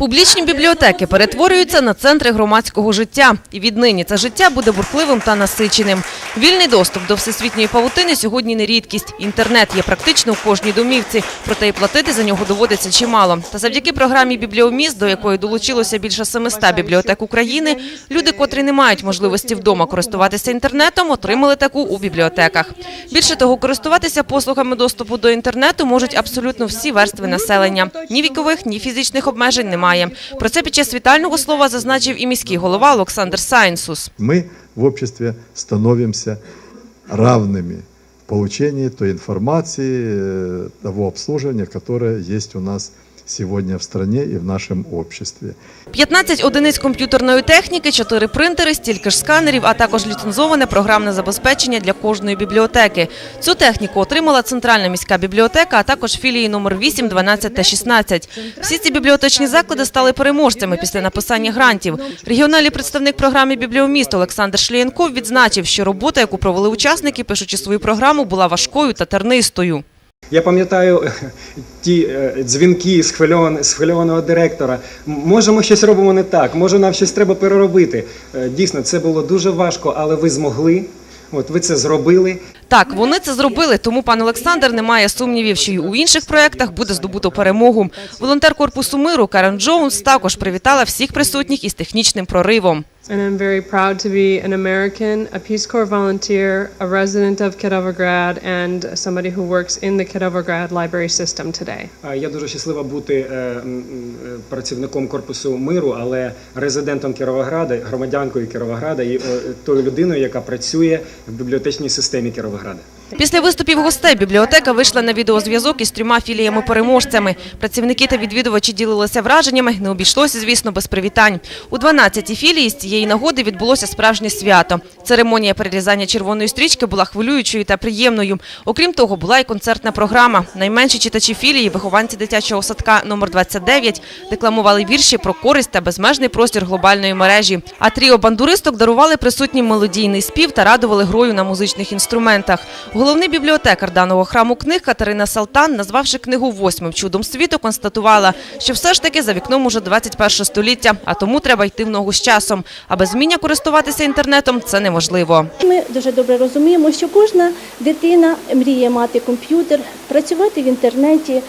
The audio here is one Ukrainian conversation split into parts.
Публічні бібліотеки перетворюються на центри громадського життя. І віднині це життя буде бурхливим та насиченим. Вільний доступ до всесвітньої павутини сьогодні не рідкість. Інтернет є практично у кожній домівці, проте і платити за нього доводиться чимало. Та завдяки програмі «Бібліоміст», до якої долучилося більше 700 бібліотек України, люди, котрі не мають можливості вдома користуватися інтернетом, отримали таку у бібліотеках. Більше того, користуватися послугами доступу до інтернету можуть абсолютно всі верстви населення. Ні вікових, ні фізичних обмежень немає Про це під час вітального слова зазначив і міський голова Олександр Сайнсус. мы в обществе становимся равными в получении той информации, э, того обслуживания, которое есть у нас сегодня в стране и в нашем обществе. 15 одиниць комп'ютерної техніки, 4 принтери, стільки ж сканерів, а також ліцензоване програмне забезпечення для кожної бібліотеки. Цю техніку отримала Центральна міська бібліотека, а також філії номер 8, 12 та 16. Всі ці бібліотечні заклади стали переможцями після написання грантів. Регіональний представник програми «Бібліоміст» Олександр Шлієнков відзначив, що робота, яку провели учасники, пишучи свою програму, була важкою та тернистою. Я пам'ятаю ті е, дзвінки з хвильованого, з директора. Може, ми щось робимо не так, може, нам щось треба переробити. Е, Дійсно, це було дуже важко, але ви змогли. От ви це зробили. Так, вони це зробили, тому пан Олександр не має сумнівів, що й у інших проєктах буде здобуто перемогу. Волонтер корпусу миру Карен Джонс також привітала всіх присутніх із технічним проривом. And I'm very proud to be an American, a Peace Corps volunteer, a resident of Kirovograd, and somebody who works in the Kirovograd library system today. Я дуже щаслива бути е, працівником корпусу миру, але резидентом Кіровограда, громадянкою Кіровограда і е, тою людиною, яка працює в бібліотечній системі Кіровограда. Після виступів гостей бібліотека вийшла на відеозв'язок із трьома філіями-переможцями. Працівники та відвідувачі ділилися враженнями. Не обійшлося, звісно, без привітань. У 12-й філії з цієї нагоди відбулося справжнє свято. Церемонія перерізання червоної стрічки була хвилюючою та приємною. Окрім того, була і концертна програма. Найменші читачі філії, вихованці дитячого садка номер 29, декламували вірші про користь та безмежний простір глобальної мережі. А тріо бандуристок дарували присутнім мелодійний спів та радували грою на музичних інструментах. Головний бібліотекар даного храму книг Катерина Салтан, назвавши книгу восьмим чудом світу, констатувала, що все ж таки за вікном уже 21 століття, а тому треба йти в ногу з часом. А без вміння користуватися інтернетом це неможливо. Ми дуже добре розуміємо, що кожна дитина мріє мати комп'ютер, працювати в інтернеті,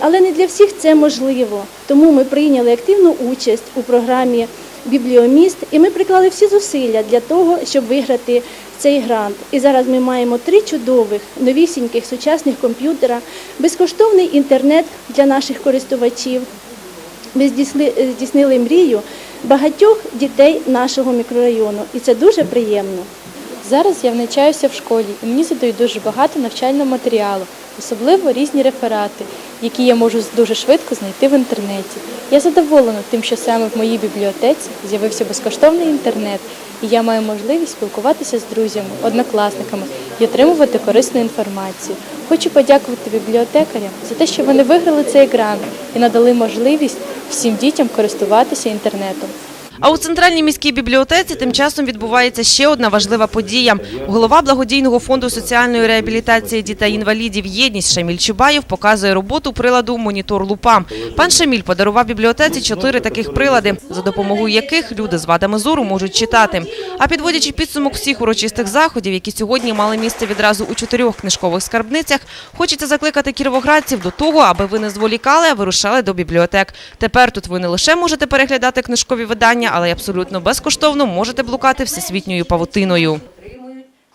але не для всіх це можливо. Тому ми прийняли активну участь у програмі Бібліоміст, і ми приклали всі зусилля для того, щоб виграти цей грант. І зараз ми маємо три чудових новісіньких сучасних комп'ютера, безкоштовний інтернет для наших користувачів. Ми е, здійснили мрію багатьох дітей нашого мікрорайону, і це дуже приємно. Зараз я навчаюся в школі і мені задають дуже багато навчального матеріалу, особливо різні реферати, які я можу дуже швидко знайти в інтернеті. Я задоволена тим, що саме в моїй бібліотеці з'явився безкоштовний інтернет, і я маю можливість спілкуватися з друзями, однокласниками і отримувати корисну інформацію. Хочу подякувати бібліотекарям за те, що вони виграли цей грант і надали можливість всім дітям користуватися інтернетом. А у центральній міській бібліотеці тим часом відбувається ще одна важлива подія. Голова благодійного фонду соціальної реабілітації дітей-інвалідів «Єдність» Шаміль Чубаєв показує роботу приладу «Монітор Лупа». Пан Шаміль подарував бібліотеці чотири таких прилади, за допомогою яких люди з вадами зору можуть читати. А підводячи підсумок всіх урочистих заходів, які сьогодні мали місце відразу у чотирьох книжкових скарбницях, хочеться закликати кіровоградців до того, аби ви не зволікали, а вирушали до бібліотек. Тепер тут ви не лише можете переглядати книжкові видання, але й абсолютно безкоштовно можете блукати всесвітньою павутиною.